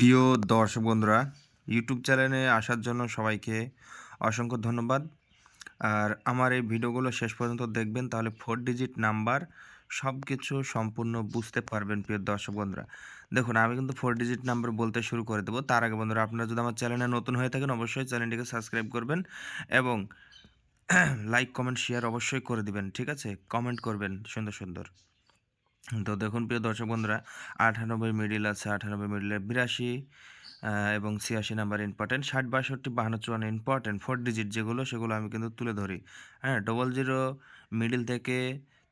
প্রিয় দর্শক বন্ধুরা ইউটিউব চ্যানেলে আসার জন্য সবাইকে অসংখ্য ধন্যবাদ। আর আমার এই ভিডিওগুলো শেষ পর্যন্ত দেখবেন, তাহলে ফোর ডিজিট নাম্বার সব কিছু সম্পূর্ণ বুঝতে পারবেন, প্রিয় দর্শক বন্ধুরা। দেখুন, আমি কিন্তু ফোর ডিজিট নাম্বার বলতে শুরু করে দেবো। তার আগে বন্ধুরা, আপনারা যদি আমার চ্যানেলে নতুন হয়ে থাকেন, অবশ্যই চ্যানেলটিকে সাবস্ক্রাইব করবেন এবং লাইক কমেন্ট শেয়ার অবশ্যই করে দিবেন, ঠিক আছে? কমেন্ট করবেন সুন্দর সুন্দর। তো দেখুন, প্রিয় দর্শক বন্ধুরা, আটানব্বই মিডিল আছে, আটানব্বই মিডিলে বিরাশি এবং ছিয়াশি নাম্বার ইম্পর্টেন্ট ষাট, বাষট্টি, বাহান্ন, চুয়ান্ন ইম্পর্টেন্ট ফোর ডিজিট যেগুলো, সেগুলো আমি কিন্তু তুলে ধরি। হ্যাঁ ডবল জিরো মিডিল থেকে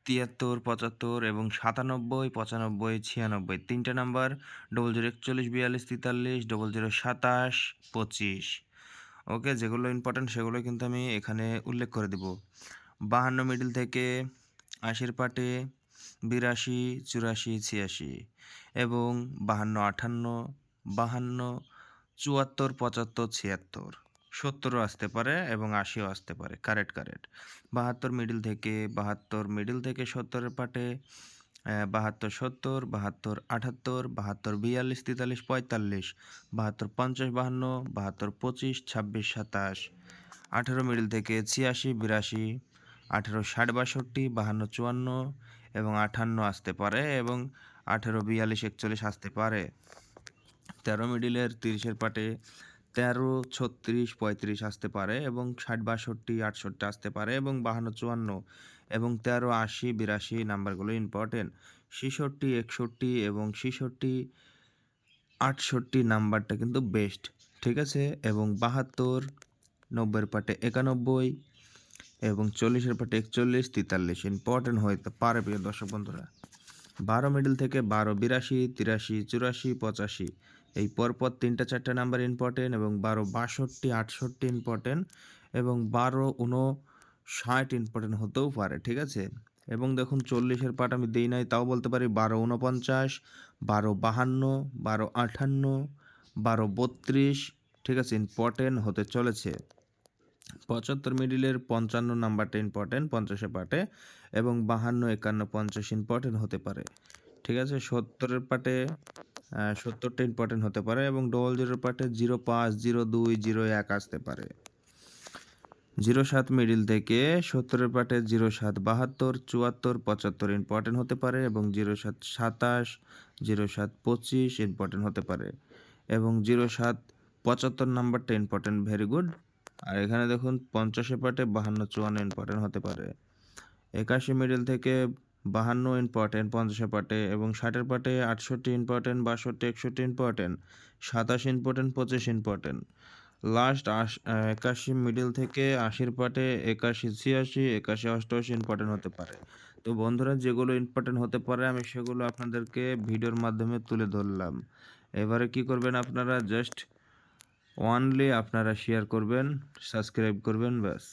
তিয়াত্তর, পঁচাত্তর এবং সাতানব্বই, পঁচানব্বই, ছিয়ানব্বই, তিনটে নাম্বার ডবল জিরো একচল্লিশ, বিয়াল্লিশ, তেতাল্লিশ ডবল জিরো সাতাশ, পঁচিশ। ওকে যেগুলো ইম্পর্টেন্ট সেগুলো কিন্তু আমি এখানে উল্লেখ করে দিব। বাহান্ন মিডিল থেকে আশির পাটে বিরাশি, চুরাশি, ছিয়াশি এবং বাহান্ন আটান্ন বাহান্ন, চুয়াত্তর, পঁচাত্তর, ছিয়াত্তর। সত্তরও আসতে পারে এবং আশিও আসতে পারে। Correct correct. বাহাত্তর মিডিল থেকে বাহাত্তর, মিডিল থেকে সত্তরের পাটে বাহাত্তর, সত্তর, বাহাত্তর আটাত্তর বাহাত্তর, বিয়াল্লিশ, তেতাল্লিশ, পঁয়তাল্লিশ, বাহাত্তর, পঞ্চাশ, বাহান্ন, বাহাত্তর, পঁচিশ, ছাব্বিশ, সাতাশ। আঠেরো মিডিল থেকে ছিয়াশি, বিরাশি আঠেরো ষাট বাষট্টি, বাহান্ন চুয়ান্ন এবং আটান্ন আসতে পারে এবং আঠেরো বিয়াল্লিশ একচল্লিশ আসতে পারে। তেরো মিডিলের তিরিশের পাটে তেরো, ছত্রিশ, পঁয়ত্রিশ আসতে পারে এবং ষাট বাষট্টি, আটষট্টি আসতে পারে এবং বাহান্ন চুয়ান্ন এবং তেরো আশি, বিরাশি নাম্বারগুলো ইম্পর্টেন্ট ছিষট্টি, একষট্টি এবং ছিষট্টি, আটষট্টি নাম্বারটা কিন্তু বেস্ট ঠিক আছে? এবং বাহাত্তর, নব্বইয়ের পাটে একানব্বই এবং চল্লিশের পাটে একচল্লিশ, তেতাল্লিশ ইম্পর্টেন্ট হইতে পারে প্রিয় দর্শক বন্ধুরা। বারো মিডল থেকে বারো বিরাশি, তিরাশি, চুরাশি, পঁচাশি, এই পরপর তিনটা চারটা নাম্বার ইম্পর্টেন্ট এবং বারো বাষট্টি, আটষট্টি ইম্পর্টেন্ট এবং বারো ষাট ইম্পর্টেন্ট হতেও পারে, ঠিক আছে? এবং দেখুন চল্লিশের পাট আমি দিই নাই, তাও বলতে পারি বারো উনপঞ্চাশ বারো বাহান্ন, বারো আঠান্ন, বারো বত্রিশ, ঠিক আছে ইম্পর্টেন্ট হতে চলেছে। পঁচাত্তর মিডিলের পঞ্চান্ন নাম্বারটা ইম্পর্টেন্ট পঞ্চাশে পাটে এবং বাহান্ন, একান্ন, পঞ্চাশ ইম্পর্টেন্ট হতে পারে। ঠিক আছে? সত্তরের পাটে সত্তরটা ইম্পর্টেন্ট হতে পারে এবং ডবল জিরোর পাটে জিরো পাঁচ জিরো দুই জিরো এক আসতে পারে। জিরো সাত মিডিল থেকে সত্তরের পাটে জিরো সাত বাহাত্তর, চুয়াত্তর, পঁচাত্তর ইম্পর্টেন্ট হতে পারে এবং জিরো সাত সাতাশ জিরো সাত পঁচিশ ইম্পর্টেন্ট হতে পারে। এবং জিরো সাত পঁচাত্তর নাম্বারটা ইম্পর্টেন্ট ভেরি গুড আর এখানে দেখুন পঞ্চাশে পাটে বাহান্ন চুয়ান্ন ইম্পর্টেন্ট হতে পারে। একাশি মিডল থেকে বাহান্ন ইম্পর্টেন্ট পঞ্চাশে পাটে এবং ষাটের পাটে আটষট্টি ইম্পর্টেন্ট বাষট্টি, একষট্টি ইম্পর্টেন্ট সাতাশ ইম্পর্টেন্ট পঁচিশ ইম্পর্টেন্ট লাস্ট আশ একাশি মিডল থেকে আশির পাটে একাশি ছিয়াশি, একাশি অষ্টআশি ইম্পর্টেন্ট হতে পারে। তো বন্ধুরা, যেগুলো ইম্পর্টেন্ট হতে পারে, আমি সেগুলো আপনাদেরকে ভিডিওর মাধ্যমে তুলে ধরলাম। এবারে কি করবেন আপনারা? জাস্ট ওয়ানলি আপনারা শেয়ার করবেন সাবস্ক্রাইব করবেন ব্যাস।